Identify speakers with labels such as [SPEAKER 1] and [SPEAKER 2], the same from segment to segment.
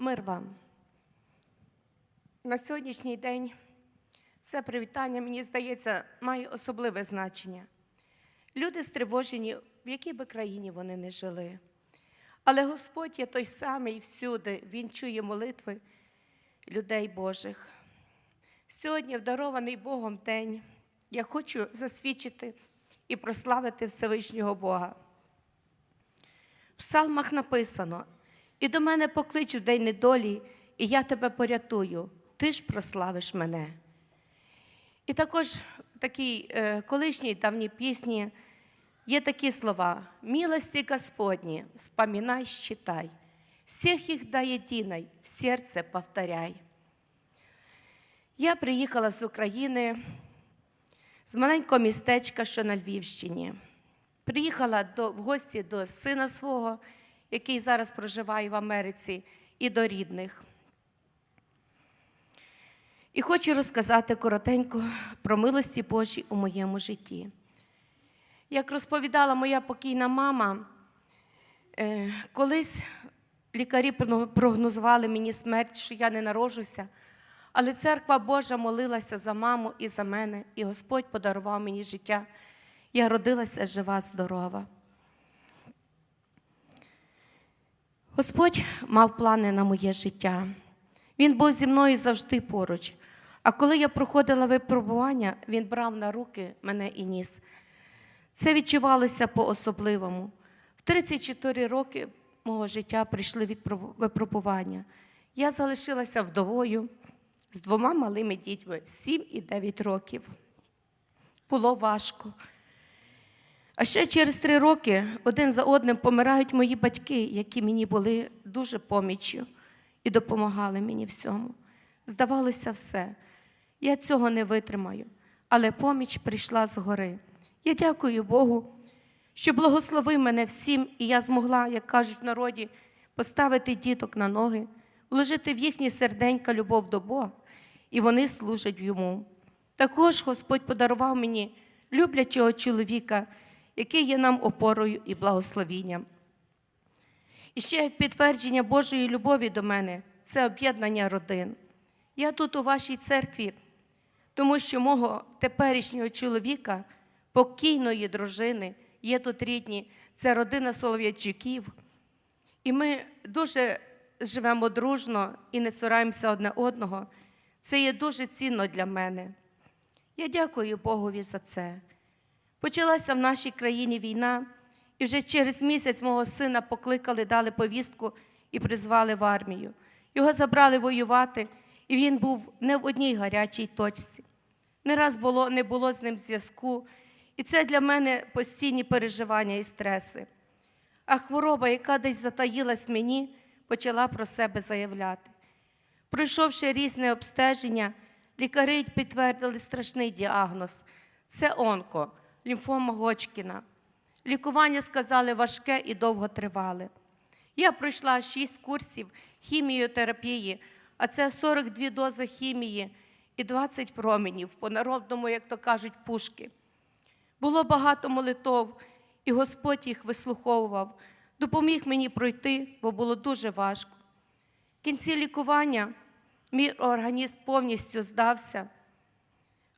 [SPEAKER 1] Мир вам. На сьогоднішній день це привітання, мені здається, має особливе значення. Люди стривожені, в якій би країні вони не жили. Але Господь є той самий всюди, Він чує молитви людей Божих. Сьогодні, в дарований Богом день, я хочу засвідчити і прославити Всевишнього Бога. В псалмах написано: і до мене поклич в день недолі, і я тебе порятую, ти ж прославиш мене. І також в такій е, колишній давній пісні є такі слова: «Милости Господні, вспоминай, считай, всіх їх до єдиной в серце повторяй. Я приїхала з України, з маленького містечка, що на Львівщині. Приїхала до, в гості до сина свого, який зараз проживає в Америці, і до рідних. І хочу розказати коротенько про милості Божі у моєму житті. Як розповідала моя покійна мама, е, колись лікарі прогнозували мені смерть, що я не народжуся, але церква Божа молилася за маму і за мене, і Господь подарував мені життя. Я родилася жива, здорова. Господь мав плани на моє життя. Він був зі мною завжди поруч. А коли я проходила випробування, він брав на руки мене і ніс. Це відчувалося по-особливому. В 34 роки мого життя прийшли від випробування. Я залишилася вдовою з двома малими дітьми 7 і 9 років. Було важко. А ще через три роки один за одним помирають мої батьки, які мені були дуже поміччю і допомагали мені всьому. Здавалося, все. Я цього не витримаю, але поміч прийшла згори. Я дякую Богу, що благословив мене всім, і я змогла, як кажуть в народі, поставити діток на ноги, вложити в їхні серденька любов до Бога, і вони служать йому. Також Господь подарував мені люблячого чоловіка, який є нам опорою і благословінням. І ще як підтвердження Божої любові до мене це об'єднання родин. Я тут у вашій церкві, тому що мого теперішнього чоловіка, покійної дружини, є тут рідні, це родина Солов'ячуків. І ми дуже живемо дружно і не цураємося одне одного. Це є дуже цінно для мене. Я дякую Богові за це. Почалася в нашій країні війна, і вже через місяць мого сина покликали, дали повістку і призвали в армію. Його забрали воювати, і він був не в одній гарячій точці. Не раз було, не було з ним зв'язку, і це для мене постійні переживання і стреси. А хвороба, яка десь затаїлась мені, почала про себе заявляти. Пройшовши різне обстеження, лікарі підтвердили страшний діагноз це онко, лімфома Гочкіна. Лікування сказали важке і довготривале. Я пройшла 6 курсів хіміотерапії, а це 42 дози хімії і 20 променів, по-народному, як то кажуть, пушки. Було багато молитов, і Господь їх вислуховував, допоміг мені пройти, бо було дуже важко. В кінці лікування мій організм повністю здався.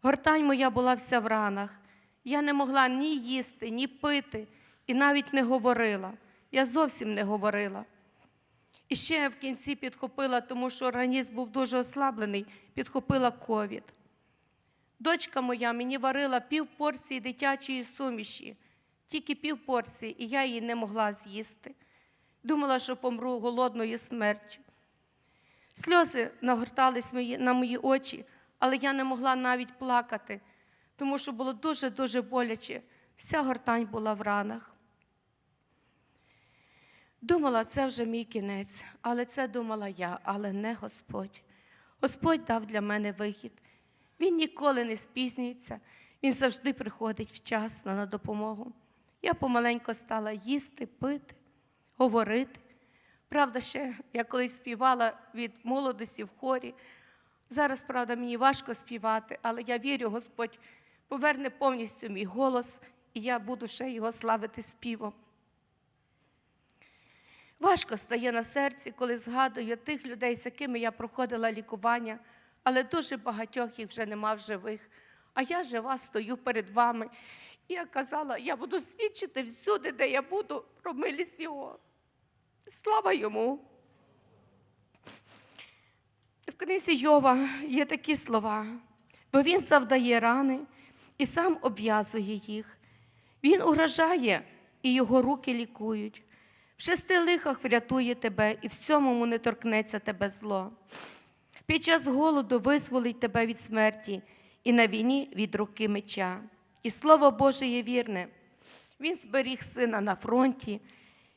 [SPEAKER 1] Гортань моя була вся в ранах. Я не могла ні їсти, ні пити, і навіть не говорила. Я зовсім не говорила. І ще я в кінці підхопила, тому що організм був дуже ослаблений, підхопила ковід. Дочка моя мені варила пів порції дитячої суміші, тільки пів порції, і я її не могла з'їсти. Думала, що помру голодною смертю. Сльози нагортались на мої очі, але я не могла навіть плакати, тому що було дуже-дуже боляче. Вся гортань була в ранах. Думала, це вже мій кінець, але це думала я, але не Господь. Господь дав для мене вихід. Він ніколи не спізнюється, він завжди приходить вчасно на допомогу. Я помаленько стала їсти, пити, говорити. Правда, ще я колись співала від молодості в хорі. Зараз, правда, мені важко співати, але я вірю, Господь поверне повністю мій голос, і я буду ще його славити співом. Важко стає на серці, коли згадую тих людей, з якими я проходила лікування, але дуже багатьох їх вже нема в живих. А я жива стою перед вами. І я казала, я буду свідчити всюди, де я буду про милість Його. Слава йому! В книзі Йова є такі слова, бо він завдає рани і сам обв'язує їх. Він угрожає, і його руки лікують. В шести лихах врятує тебе, і в сьомому не торкнеться тебе зло. Під час голоду визволить тебе від смерті, і на війні від руки меча. І слово Боже є вірне. Він зберіг сина на фронті,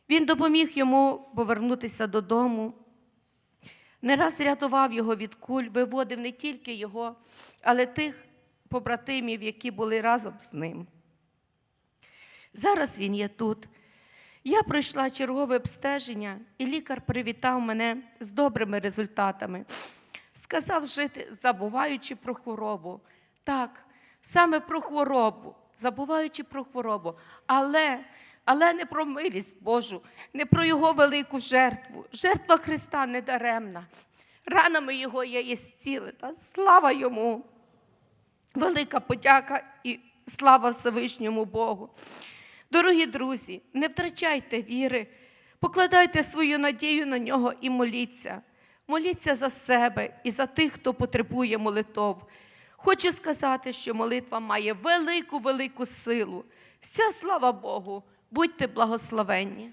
[SPEAKER 1] він допоміг йому повернутися додому. Не раз рятував його від куль, виводив не тільки його, але тих побратимів, які були разом з ним. Зараз він є тут. Я пройшла чергове обстеження, і лікар привітав мене з добрими результатами. Сказав жити, забуваючи про хворобу. Так, саме про хворобу, забуваючи про хворобу, але, але не про милість Божу, не про Його велику жертву. Жертва Христа не даремна. Ранами Його є зцілена. Слава Йому! Велика подяка і слава Всевишньому Богу. Дорогі друзі, не втрачайте віри, покладайте свою надію на нього і моліться. Моліться за себе і за тих, хто потребує молитов. Хочу сказати, що молитва має велику, велику силу. Вся слава Богу, будьте благословенні.